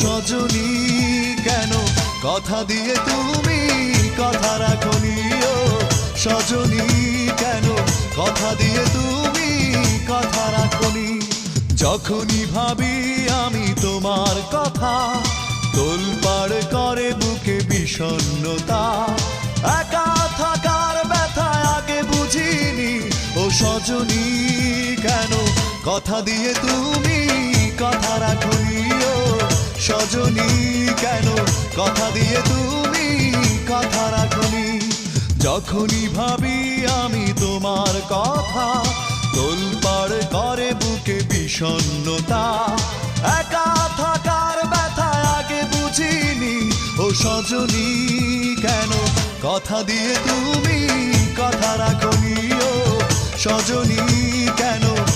সজনী কেন? কথা দিয়ে তুমি কথা রাখনি ও। সজনী কেন? কথা দিয়ে তুমি কথা রাখনি। যখনই ভাবি আমি তোমার কথা, তোলপাড় করে বুকে বিষণ্ণতা। একা থাকার ব্যথা আগে বুঝিনি। ও সজনী কেন? কথা দিয়ে তুমি সজনী কেন? কথা দিয়ে তুমি কথা রাখনি। যখনই ভাবি আমি তোমার কথা, তোলপাড় করে বুকে বিষণ্ণতা। একা থাকার ব্যথা আগে বুঝিনি, ও সজনী কেন? কথা দিয়ে তুমি কথা রাখনি, ও সজনী কেন?